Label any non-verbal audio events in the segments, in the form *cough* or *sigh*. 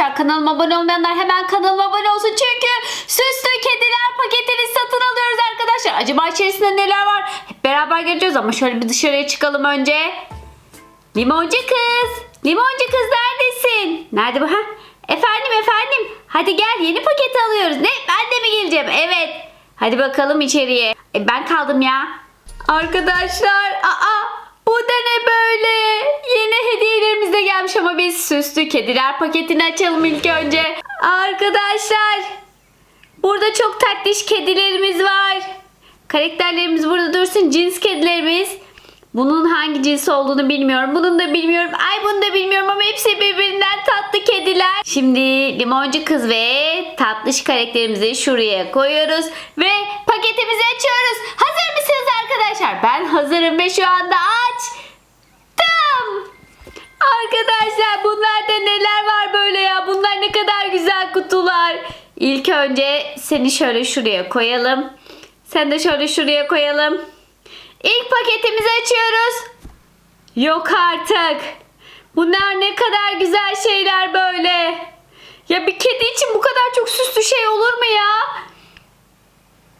arkadaşlar. Kanalıma abone olmayanlar hemen kanalıma abone olsun. Çünkü süslü kediler paketini satın alıyoruz arkadaşlar. Acaba içerisinde neler var? Hep beraber göreceğiz ama şöyle bir dışarıya çıkalım önce. Limoncu kız. Limoncu kız neredesin? Nerede bu? Ha? Efendim efendim. Hadi gel yeni paket alıyoruz. Ne? Ben de mi geleceğim? Evet. Hadi bakalım içeriye. E, ben kaldım ya. Arkadaşlar. Aa. Bu da ne böyle? Yeni hediyelerimiz de gelmiş ama biz süslü kediler paketini açalım ilk önce. Arkadaşlar. Burada çok tatlış kedilerimiz var. Karakterlerimiz burada dursun. Cins kedilerimiz. Bunun hangi cins olduğunu bilmiyorum. Bunun da bilmiyorum. Ay bunu da bilmiyorum ama hepsi birbirinden tatlı kediler. Şimdi limoncu kız ve tatlış karakterimizi şuraya koyuyoruz. Ve paketimizi açıyoruz. Hazır mısınız arkadaşlar? Ben hazırım ve şu anda açtım. Arkadaşlar bunlarda neler var böyle ya? Bunlar ne kadar güzel kutular. İlk önce seni şöyle şuraya koyalım. Sen de şöyle şuraya koyalım. İlk paketimizi açıyoruz. Yok artık. Bunlar ne kadar güzel şeyler böyle. Ya bir kedi için bu kadar çok süslü şey olur mu ya?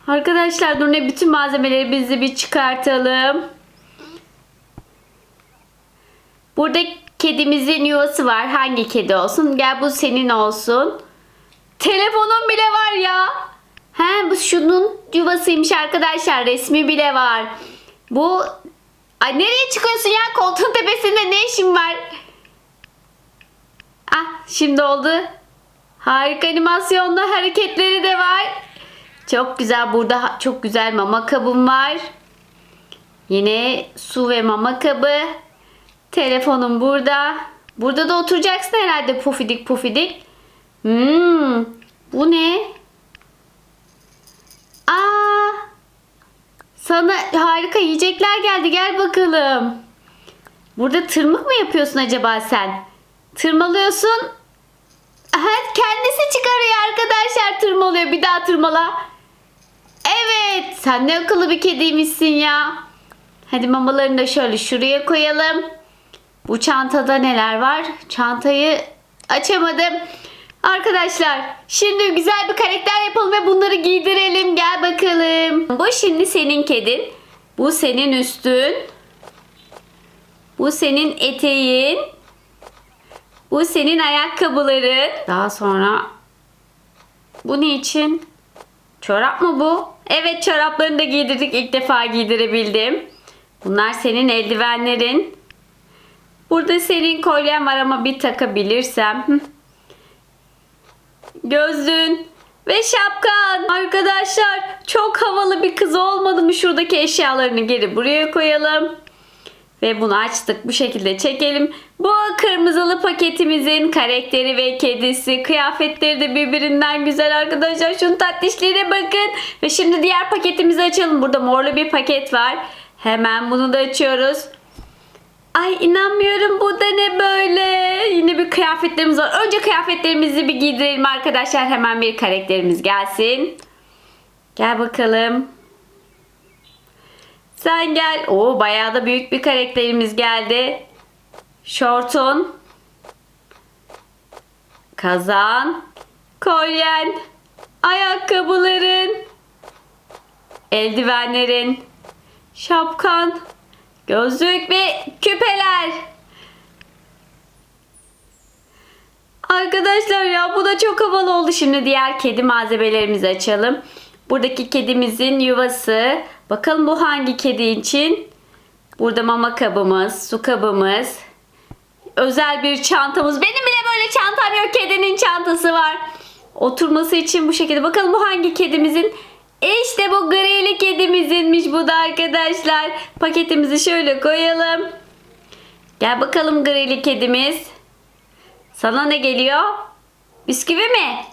Arkadaşlar dur ne bütün malzemeleri bizi bir çıkartalım. Burada kedimizin yuvası var. Hangi kedi olsun? Gel bu senin olsun. Telefonun bile var ya. He bu şunun yuvasıymış arkadaşlar. Resmi bile var. Bu Ay nereye çıkıyorsun ya? Koltuğun tepesinde ne işin var? Ah şimdi oldu. Harika animasyonlu hareketleri de var. Çok güzel. Burada çok güzel mama kabım var. Yine su ve mama kabı. Telefonum burada. Burada da oturacaksın herhalde pufidik pufidik. Hmm, bu ne? Aa, sana harika yiyecekler geldi. Gel bakalım. Burada tırmık mı yapıyorsun acaba sen? Tırmalıyorsun. Aha, kendisi çıkarıyor arkadaşlar tırmalıyor. Bir daha tırmala. Evet. Sen ne akıllı bir kediymişsin ya. Hadi mamalarını da şöyle şuraya koyalım. Bu çantada neler var? Çantayı açamadım. Arkadaşlar şimdi güzel bir karakter yapalım ve bunları giydirelim. Gel bakalım. Bu şimdi senin kedin. Bu senin üstün. Bu senin eteğin. Bu senin ayakkabıların. Daha sonra bu ne için? Çorap mı bu? Evet çoraplarını da giydirdik. İlk defa giydirebildim. Bunlar senin eldivenlerin. Burada senin kolyen var ama bir takabilirsem. Gözlüğün ve şapkan. Arkadaşlar çok havalı bir kız olmadı mı? Şuradaki eşyalarını geri buraya koyalım. Ve bunu açtık. Bu şekilde çekelim. Bu kırmızılı paketimizin karakteri ve kedisi. Kıyafetleri de birbirinden güzel arkadaşlar. Şunun tatlışlığına bakın. Ve şimdi diğer paketimizi açalım. Burada morlu bir paket var. Hemen bunu da açıyoruz. Ay inanmıyorum bu da ne böyle. Yine bir kıyafetlerimiz var. Önce kıyafetlerimizi bir giydirelim arkadaşlar. Hemen bir karakterimiz gelsin. Gel bakalım. Sen gel. Oo bayağı da büyük bir karakterimiz geldi. Şortun. Kazan. Kolyen. Ayakkabıların. Eldivenlerin. Şapkan. Gözlük ve küpeler. Arkadaşlar ya bu da çok havalı oldu. Şimdi diğer kedi malzemelerimizi açalım. Buradaki kedimizin yuvası. Bakalım bu hangi kedi için? Burada mama kabımız, su kabımız. Özel bir çantamız. Benim bile böyle çantam yok. Kedinin çantası var. Oturması için bu şekilde. Bakalım bu hangi kedimizin? İşte bu grili kedimizinmiş bu da arkadaşlar. Paketimizi şöyle koyalım. Gel bakalım grili kedimiz. Sana ne geliyor? Bisküvi mi?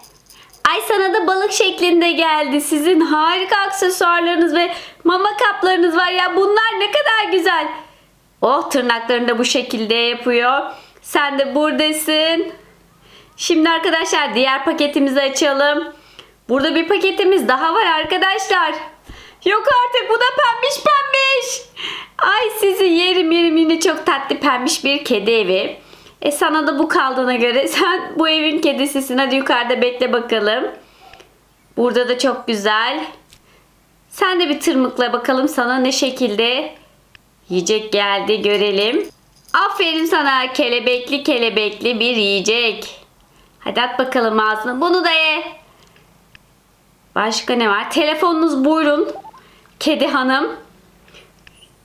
Ay sana da balık şeklinde geldi. Sizin harika aksesuarlarınız ve mama kaplarınız var ya. Bunlar ne kadar güzel. Oh tırnaklarını da bu şekilde yapıyor. Sen de buradasın. Şimdi arkadaşlar diğer paketimizi açalım. Burada bir paketimiz daha var arkadaşlar. Yok artık bu da pembiş pembiş. Ay sizi yerim yerim yine çok tatlı pembiş bir kedi evi. E sana da bu kaldığına göre *laughs* sen bu evin kedisisin. Hadi yukarıda bekle bakalım. Burada da çok güzel. Sen de bir tırmıkla bakalım sana ne şekilde yiyecek geldi görelim. Aferin sana kelebekli kelebekli bir yiyecek. Hadi at bakalım ağzına. Bunu da ye. Başka ne var? Telefonunuz buyurun. Kedi hanım.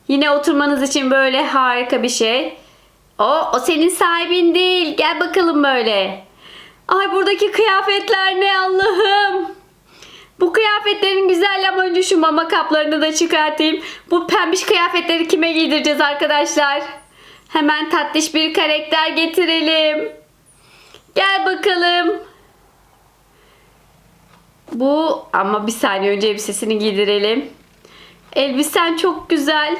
Yine oturmanız için böyle harika bir şey. O, o senin sahibin değil. Gel bakalım böyle. Ay buradaki kıyafetler ne Allah'ım. Bu kıyafetlerin güzel ama önce şu mama kaplarını da çıkartayım. Bu pembiş kıyafetleri kime giydireceğiz arkadaşlar? Hemen tatlış bir karakter getirelim. Gel bakalım. Bu ama bir saniye önce elbisesini giydirelim. Elbisen çok güzel.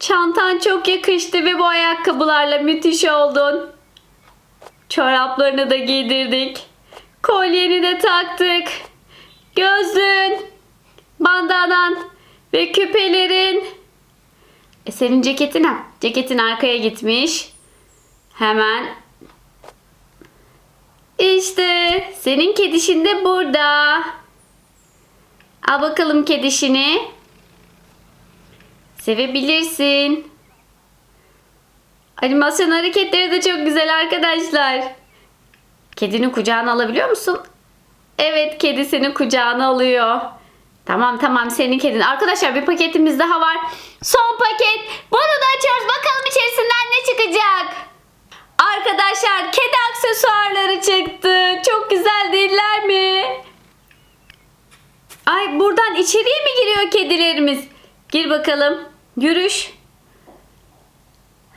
Çantan çok yakıştı ve bu ayakkabılarla müthiş oldun. Çoraplarını da giydirdik. Kolyeni de taktık. Gözlüğün, bandanan ve küpelerin. E senin ceketin ha? Ceketin arkaya gitmiş. Hemen. İşte senin kedişin de burada. Al bakalım kedişini. Sevebilirsin. Animasyon hareketleri de çok güzel arkadaşlar. Kedini kucağına alabiliyor musun? Evet kedisini kucağına alıyor. Tamam tamam senin kedin. Arkadaşlar bir paketimiz daha var. Son paket. Bunu da açıyoruz. Bakalım içerisinden ne çıkacak. Arkadaşlar kedi aksesuarları çıktı. Çok güzel değiller mi? Ay buradan içeriye mi giriyor kedilerimiz? Gir bakalım. Yürüş.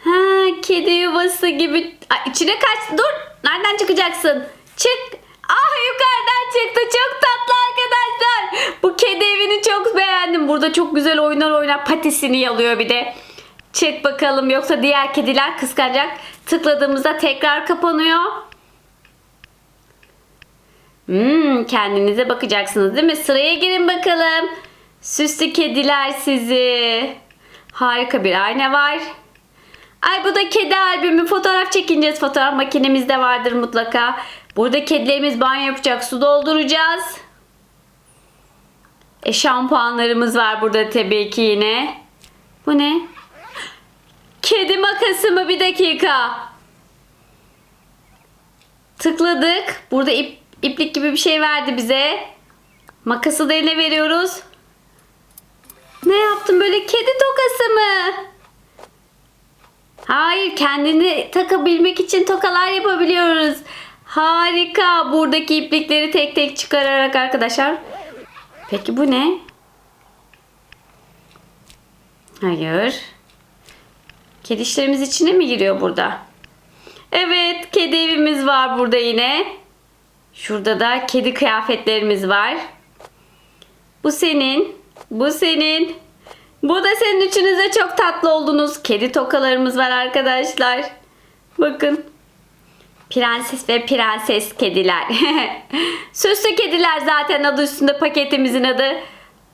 Ha, kedi yuvası gibi. Ay, içine kaç. Dur. Nereden çıkacaksın? Çık. Ah yukarıdan çıktı. Çok tatlı arkadaşlar. Bu kedi evini çok beğendim. Burada çok güzel oyunlar oynar. Patisini yalıyor bir de. Çık bakalım yoksa diğer kediler kıskanacak. Tıkladığımızda tekrar kapanıyor. Hmm, kendinize bakacaksınız değil mi? Sıraya girin bakalım. Süslü kediler sizi. Harika bir ayna var. Ay bu da kedi albümü. Fotoğraf çekineceğiz. Fotoğraf makinemiz de vardır mutlaka. Burada kedilerimiz banyo yapacak. Su dolduracağız. E şampuanlarımız var burada tabii ki yine. Bu ne? Kedi makası mı? Bir dakika. Tıkladık. Burada ip, iplik gibi bir şey verdi bize. Makası da eline veriyoruz. Ne yaptın böyle kedi tokası mı? Hayır kendini takabilmek için tokalar yapabiliyoruz. Harika. Buradaki iplikleri tek tek çıkararak arkadaşlar. Peki bu ne? Hayır. Kedi işlerimiz içine mi giriyor burada? Evet, kedi evimiz var burada yine. Şurada da kedi kıyafetlerimiz var. Bu senin. Bu senin. Bu da senin üçünüze çok tatlı oldunuz. Kedi tokalarımız var arkadaşlar. Bakın. Prenses ve prenses kediler. *laughs* Süslü kediler zaten adı üstünde paketimizin adı.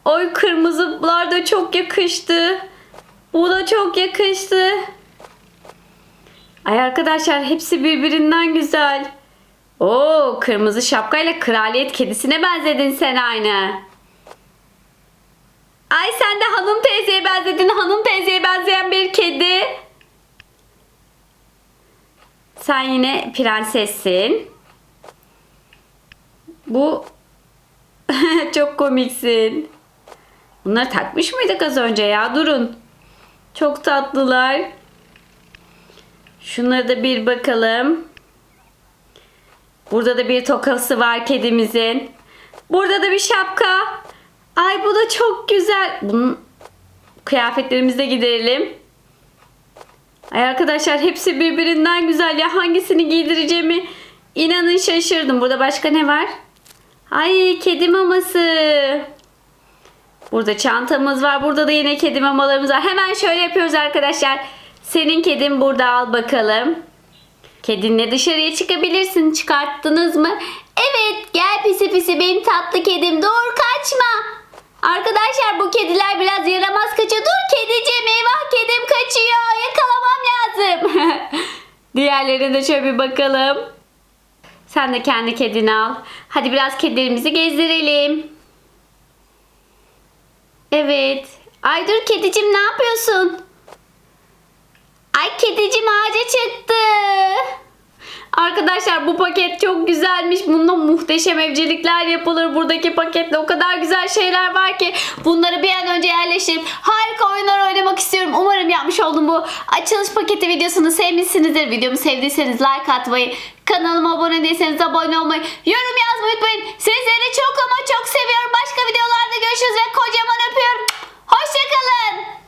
Oy kırmızılar da çok yakıştı. Bu da çok yakıştı. Ay arkadaşlar hepsi birbirinden güzel. Oo kırmızı şapkayla kraliyet kedisine benzedin sen aynı. Ay sen de hanım teyzeye benzedin. Hanım teyzeye benzeyen bir kedi. Sen yine prensessin. Bu *laughs* çok komiksin. Bunları takmış mıydık az önce ya? Durun. Çok tatlılar. Şunlara da bir bakalım. Burada da bir tokası var kedimizin. Burada da bir şapka. Ay bu da çok güzel. Bunun kıyafetlerimizi de giderelim. Ay arkadaşlar hepsi birbirinden güzel ya. Hangisini giydireceğimi inanın şaşırdım. Burada başka ne var? Ay kedi maması. Burada çantamız var. Burada da yine kedi mamalarımız var. Hemen şöyle yapıyoruz arkadaşlar. Senin kedin burada al bakalım. Kedinle dışarıya çıkabilirsin. Çıkarttınız mı? Evet gel pisi pisi benim tatlı kedim. Dur kaçma. Arkadaşlar bu kediler biraz yaramaz kaçıyor. Dur kediciğim eyvah kedim kaçıyor. Yakalamam lazım. *laughs* Diğerlerine de şöyle bir bakalım. Sen de kendi kedini al. Hadi biraz kedilerimizi gezdirelim. Evet. Ay dur kedicim ne yapıyorsun? Ay kedicim ağaca çıktı. Arkadaşlar bu paket çok güzelmiş. Bunda muhteşem evcilikler yapılır. Buradaki pakette o kadar güzel şeyler var ki bunları bir an önce yerleştirip harika oyunlar oynamak istiyorum. Umarım yapmış olduğum bu açılış paketi videosunu sevmişsinizdir. Videomu sevdiyseniz like atmayı, kanalıma abone değilseniz abone olmayı, yorum yazmayı unutmayın. Sizleri çok ama çok seviyorum. Başka videolarda görüşürüz ve kocaman öpüyorum. Hoşçakalın.